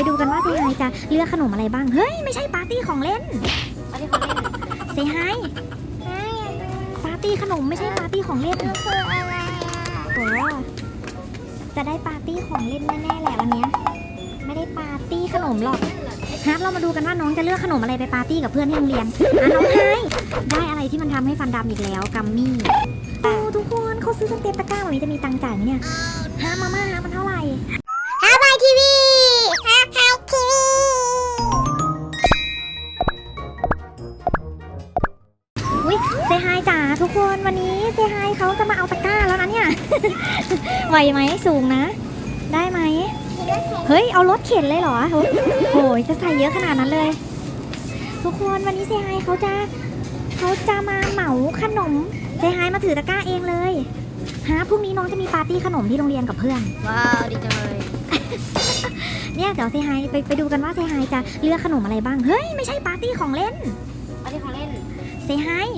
ไปดูกันว่าเซฮายจะเลือกขนมอะไรบ้าง เฮ้ย ไม่ใช่ปาร์ตี้ของเล่นอันนี้เขาเล่นเซฮายปาร์ตี้ขนมไม่ใช่ปาร์ตี้ของเล่นคืออะไรอะโอ้จะได้ปาร์ตี้ของเล่นแน่ๆแหละวันเนี้ยไม่ได้ปาร์ตี้ขนมหรอกฮาร์ปเรามาดูกันว่าน้องจะเลือกขนมอะไรไปปาร์ตี้กับเพื่อนที่โรงเรียนอะน้องไฮได้อะไรที่มันทำให้ฟันดำอีกแล้วกัมมี่โอ้ทุกคนเขาซื้อกันเต็มตะกร้าวันนี้จะมีตังค์จ่ายไหมเนี่ยฮาร์ปมาม่าฮาร์ปมันเท่าไหร่ เซฮายเขาจะมาเอาตะกร้าแล้วนะเนี่ย ไหวไหมสูงนะ ได้ไหม เฮ้ย เอารถเข็นเลยเหรอโอ้โหจะใส่เยอะขนาดนั้นเลย ทุกคนวันนี้เซฮายเขาจะเขาจะมาเหมาขนมเซฮายมาถือตะกร้าเองเลยฮะพรุ่งนี้น้องจะมีปาร์ตี้ขนมที่โรงเรียนกับเพื่อน ว้าวดีจังเลยเนี่ยเดี๋ยวเซฮายไปไปดูกันว่าเซฮายจะเลือกขนมอะไรบ้าง เฮ้ย ไม่ใช่ปาร์ตี้ของเล่นอันนี้เขาเล่น เซฮาย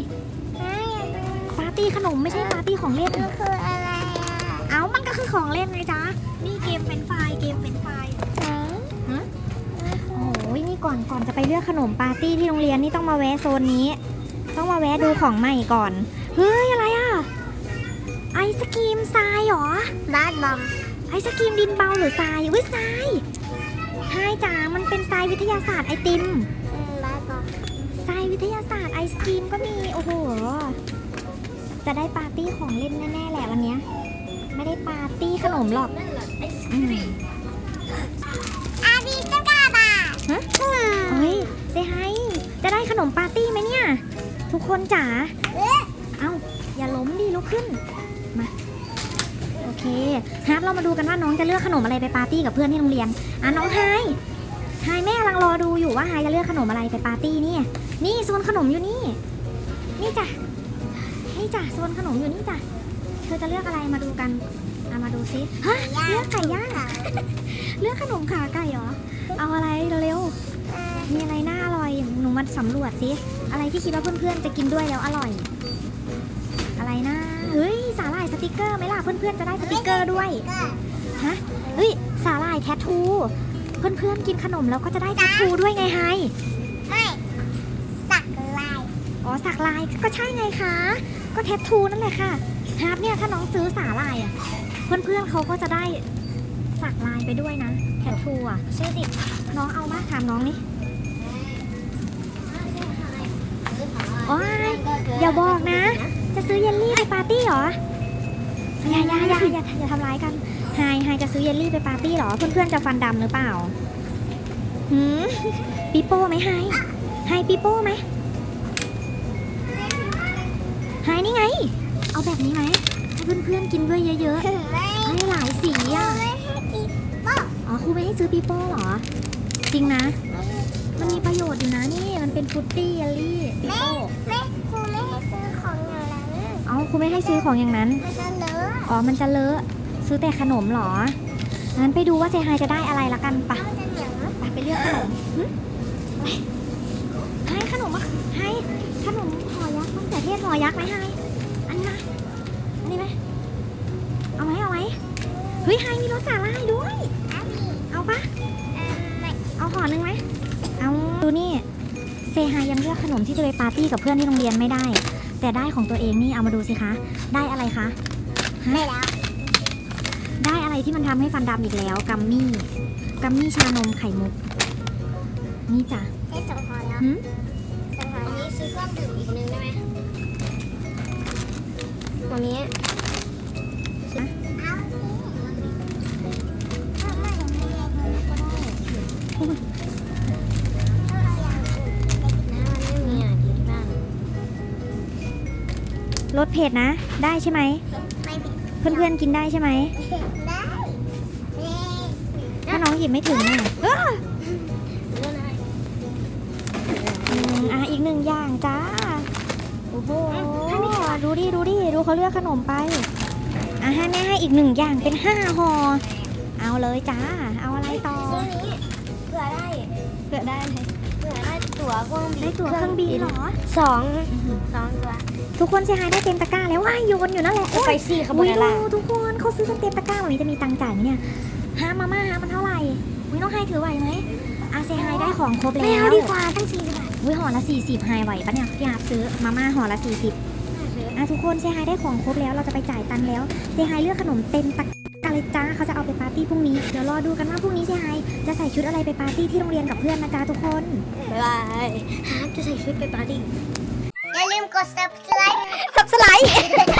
ปาร์ตี้ขนมไม่ใช่ปาร์ตี้ของเล่นคืออะไรอะเอามันก็คือของเล่นไงจ๊ะ นี่เกมเฟรนช์ไฟล์เกมเฟรนช์ไฟล์โอ้ยนี่ก่อนก่อนจะไปเลือกขนมปาร์ตี้ที่โรงเรียนนี่ต้องมาแวะโซนนี้ ต้องมาแวะดูของใหม่ก่อน เฮ้ยอะไรอะ ไอศกรีมทรายเหรอ บ้านบอมไอศกรีมดินเบาหรือทรายวิทรายใช่จ้ามันเป็นทรายวิทยาศาสตร์ไอติม บ้านบอมทรายวิทยาศาสตร์ไอศกรีมก็มีโอ้โห จะได้ปาร์ตี้ของเล่นแน่ๆแหละวันเนี้ยไม่ได้ปาร์ตี้ขนมหรอกนั่นแหละไอศอืกมรีมอาบีต้นกาบาฮะเฮ้ยเซฮายจะได้ขนมปาร์ตี้ไหมเนี่ย ทุกคนจ๋าเอ้าอย่าล้มดิลุกขึ้นมาโอเคฮาร์ปเรามาดูกันว่าน้องจะเลือกขนมอะไรไปปาร์ตี้กับเพื่อนที่โรงเรียนอะน้องไฮไฮแม่กำลังรอดูอยู่ว่าไฮจะเลือกขนมอะไรไปปาร์ตี้เนี่ย นี่โซนขนมอยู่นี่ นี่จ้ะ นี่จ้ะโซนขนมอยู่นี่จ้ะเธอจะเลือกอะไรมาดูกันอะมาดูซิฮะเลือกไก่ย่างเลือกขนมขาไก่เหรอเอาอะไรเร็วๆมีอะไรน่าอร่อยหนูมาสำรวจสิอะไรที่คิดว่าเพื่อนๆจะกินด้วยแล้วอร่อย อะไรนะเฮ้ยสาหร่ายสติกเกอร์ไหมล่ะเพื่อนๆจะได้สติกเกอร์ด้วยฮะเฮ้ยสาหร่ายแทททูเพื่อนๆกินขนมแล้วก็จะได้แทททูด้วยไงไฮไม่สักลายอ๋อสักลายก็ใช่ไงคะ ก็แทททูนั่นแหละค่ะฮาร์ปเนี่ยถ้าน้องซื้อสาหร่ายอะ เพื่อนๆเขาก็จะได้สักลายไปด้วยนะแทททูอะชื่อติดน้องเอามาถามน้องนี่โอ๊ยอย่าบอกนะ จะซื้อเยลลี่ไปปาร์ตี้เหรออย่าอย่าอย่าอย่าอย่าทำร้ายกันไฮไฮจะซื้อเยลลี่ไปปาร์ตี้เหรอ เพื่อนๆจะฟันดำหรือเปล่าหืมปีโป้ไหมไฮไฮปีโป้ไหม ไฮนี่ไง เอาแบบนี้ไหมให้เพื่อนๆกินด้วยเยอะถึงไม่ๆให้หลายสีอะไม่ให้ติดอ๋อครูไม่ให้ซื้อปีโป้เหรอ จริงนะ มันมีประโยชน์อยู่นะนี่ มันเป็นฟรุตตี้เยลลี่ปีโป้ไม่ครูไม่ให้ซื้อของอย่างนั้นเอาครูไม่ให้ซื้อของอย่างนั้น มันจะเลอะอ๋อ มันจะเลอะ ซื้อแต่ขนมเหรอ งั้นไปดูว่าเจไฮจะได้อะไรละกันปะมันจะเหนียวไปไปเลือกขนมหึไปให้ขนมอะให้ขนมห่อยักษ์มะ เขือเทศห่อยักษ์ไหมให้อันนี้นะอันนี้ไหมเอาไหมเอาไหมเฮ้ยไฮมีรสสาหร่ายด้วยอาบีเอาปะเอ่อไม่เอาห่อหนึ่งไหมเอาดูนี่เซฮายยังเลือกขนมที่จะไปปาร์ตี้กับเพื่อนที่โรงเรียนไม่ได้ แต่ได้ของตัวเองนี่เอามาดูสิคะ ได้อะไรคะไม่แล้วได้อะไรที่มันทำให้ฟันดำอีกแล้ว กัมมี่ กัมมี่ชานมไข่มุก นี่จ้ะได้สองห่อแล้วหืมสองห่อนี้ซื้อเครื่องดื่มอีกนึงได้ไหม ม่เอาไม่เอาก็ได้ถ้าเราอยากกินไปกินนะมันไม่มีอะอยู่ที่บ้านรสเผ็ดนะ ได้ใช่ไหมไม่ผิดเพื่อนๆกินได้ใช่ไหมได้เย้ถ้าน้องหยิบไม่ถึงน่ะเอ้อเรื่องอะไรอืมอะอีกหนึ่งอย่างจ้า โอ้โห ดูดิดูดิดู เขาเลือกขนมไปอะให้แม่ให้อีกหนึ่งอย่างเป็นห้าห่อเอาเลยจ้า เอาอะไรต่อซื้อนี้เผื่อได้เกิดได้เลยเผื่อได้ตั๋วเครื่องบินได้ตั๋วเครื่องบินเหรอสองสองตัวทุกคนเสียหายได้เต็มตะกร้าแล้วว่ายโยนอยู่นั่นแหละสไปซี่คาโบอุ้ยนาร่าดูทุกคนเขาซื้อกันเต็มตะกร้าวันนี้จะมีตังค์จ่ายไหมเนี่ยฮามาม่าฮามันเท่าไหร่อุ้ยน้องไฮถือไหวไหมอาเซไฮได้ของครบแล้วไม่เอาดีกว่าตั้งสี่สิบบาทอุ้ยห่อละ40ไฮไหวปะเนี่ยพี่อาร์ตซื้อมาม่าห่อละ40 อะทุกคนเซไฮได้ของครบแล้วเราจะไปจ่ายตังค์แล้วเซไฮเลือกขนมเต็มตะกร้าเลยจ้าเขาจะเอาไปปาร์ตี้พรุ่งนี้เดี๋ยวรอดูกันว่าพรุ่งนี้เซไฮจะใส่ชุดอะไรไปปาร์ตี้ที่โรงเรียนกับเพื่อนนะจ๊ะทุกคนบ๊ายบายฮาร์ปจะใส่ชุดไปปาร์ตี้อย่าลืมกด subscribe สับสไลด์อย่าลืมกด subscribe